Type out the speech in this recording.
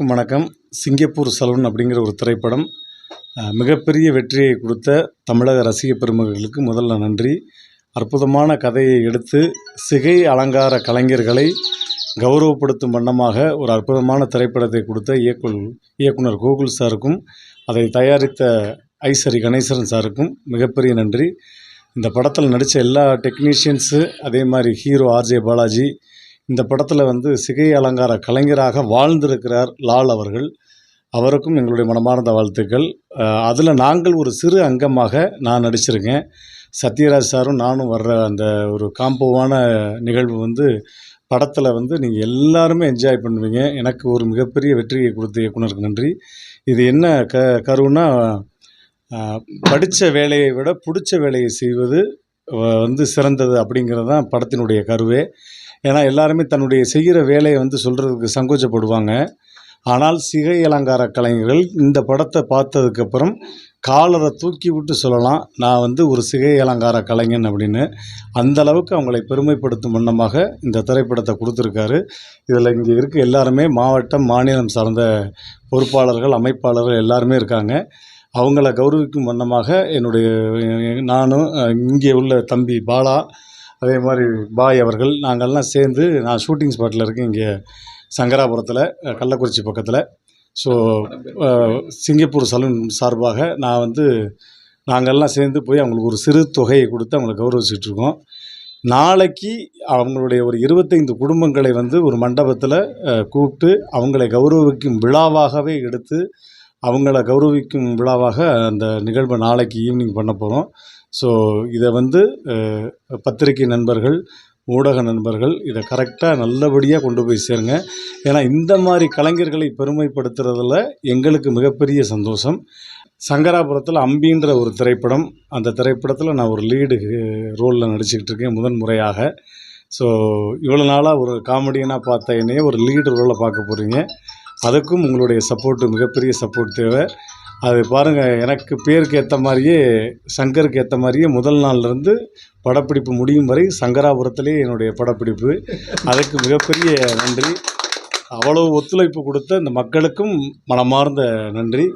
எல்லோருக்கும் வணக்கம். Singapore salon அப்படிங்கிற ஒரு திரைப்படம் மிகப்பெரிய வெற்றியை கொடுத்த தமிழக ரசிக பெருமகளுக்கு முதல்ல நன்றி. அற்புதமான கதையை எடுத்து சிகை அலங்கார கலைஞர்களை கௌரவப்படுத்தும் வண்ணமாக ஒரு அற்புதமான திரைப்படத்தை கொடுத்த இயக்குல் இயக்குனர் கோகுல் சாருக்கும் அதை தயாரித்த ஐசரி கணேசன் சாருக்கும் மிகப்பெரிய நன்றி. இந்த படத்தில் நடித்த எல்லா டெக்னீஷியன்ஸு அதே மாதிரி ஹீரோ ஆர்ஜே பாலாஜி இந்த படத்தில் வந்து சிகை அலங்கார கலைஞராக வாழ்ந்திருக்கிறார் லால் அவர்கள். அவருக்கும் எங்களுடைய மனமார்ந்த வாழ்த்துக்கள். அதில் நாங்கள் ஒரு சிறு அங்கமாக நான் நடிச்சிருக்கேன். சத்யராஜ் சாரும் நானும் வர்ற அந்த ஒரு காம்போவான நிகழ்வு வந்து படத்தில் வந்து நீங்கள் எல்லாருமே என்ஜாய் பண்ணுவீங்க. எனக்கு ஒரு மிகப்பெரிய வெற்றியை கொடுத்த இயக்குனருக்கு நன்றி. இது என்ன க கருவுனா படித்த வேலையை விட பிடிச்ச வேலையை செய்வது வந்து சிறந்தது அப்படிங்கிறது தான் படத்தினுடைய கருவே. ஏன்னா எல்லாருமே தன்னுடைய செய்கிற வேலையை வந்து சொல்கிறதுக்கு சங்கோச்சப்படுவாங்க ஆனால் சிகை அலங்கார கலைஞர்கள் இந்த படத்தை பார்த்ததுக்கப்புறம் காலரை தூக்கி விட்டு சொல்லலாம் நான் வந்து ஒரு சிகை அலங்கார கலைஞன் அப்படின்னு. அந்த அளவுக்கு அவங்களை பெருமைப்படுத்தும் வண்ணமாக இந்த திரைப்படத்தை கொடுத்துருக்காரு. இதில் இங்கே இருக்க எல்லாருமே மாவட்டம் மாநிலம் சார்ந்த பொறுப்பாளர்கள் அமைப்பாளர்கள் எல்லாருமே இருக்காங்க. அவங்கள கௌரவிக்கும் வண்ணமாக என்னுடைய நானும் இங்கே உள்ள தம்பி பாலா அதே மாதிரி பாய் அவர்கள் நாங்கள்லாம் சேர்ந்து நான் ஷூட்டிங் ஸ்பாட்டில் இருக்கேன் இங்கே சங்கராபுரத்தில் கள்ளக்குறிச்சி பக்கத்தில். ஸோ சிங்கப்பூர் சலூன் சார்பாக நான் வந்து நாங்கள்லாம் சேர்ந்து போய் அவங்களுக்கு ஒரு சிறு தொகையை கொடுத்து அவங்களை கௌரவிச்சிட்ருக்கோம் நாளைக்கு அவங்களுடைய ஒரு இருபத்தைந்து குடும்பங்களை வந்து ஒரு மண்டபத்தில் கூப்பிட்டு அவங்களை கௌரவிக்கும் விழாவாகவே எடுத்து அவங்கள கௌரவிக்கும் விழாவாக அந்த நிகழ்வை நாளைக்கு ஈவினிங் பண்ண போகிறோம் ஸோ இதை வந்து பத்திரிகை நண்பர்கள் ஊடக நண்பர்கள் இதை கரெக்டாக நல்லபடியாக கொண்டு போய் சேருங்க. ஏன்னா இந்த மாதிரி கலைஞர்களை பெருமைப்படுத்துறதுல எங்களுக்கு மிகப்பெரிய சந்தோஷம். சங்கராபுரத்தில் அம்பின்ற ஒரு திரைப்படம் அந்த திரைப்படத்தில் நான் ஒரு லீடு ரோலில் நடிச்சுக்கிட்டு இருக்கேன் முதன் முறையாக ஸோ இவ்வளோ நாளாக ஒரு காமெடியனாக பார்த்த என்னையே ஒரு லீடு ரோலில் பார்க்க போகிறீங்க அதுக்கும் உங்களுடைய சப்போர்ட்டு மிகப்பெரிய சப்போர்ட் தேவை. அது பாருங்கள் எனக்கு பேருக்கு ஏற்ற மாதிரியே சங்கருக்கு ஏற்ற மாதிரியே முதல் நாள்லேருந்து படப்பிடிப்பு முடியும் வரை சங்கராபுரத்திலே என்னுடைய படப்பிடிப்பு. அதுக்கு மிகப்பெரிய நன்றி. அவ்வளவு ஒத்துழைப்பு கொடுத்த இந்த மக்களுக்கும் மனமார்ந்த நன்றி.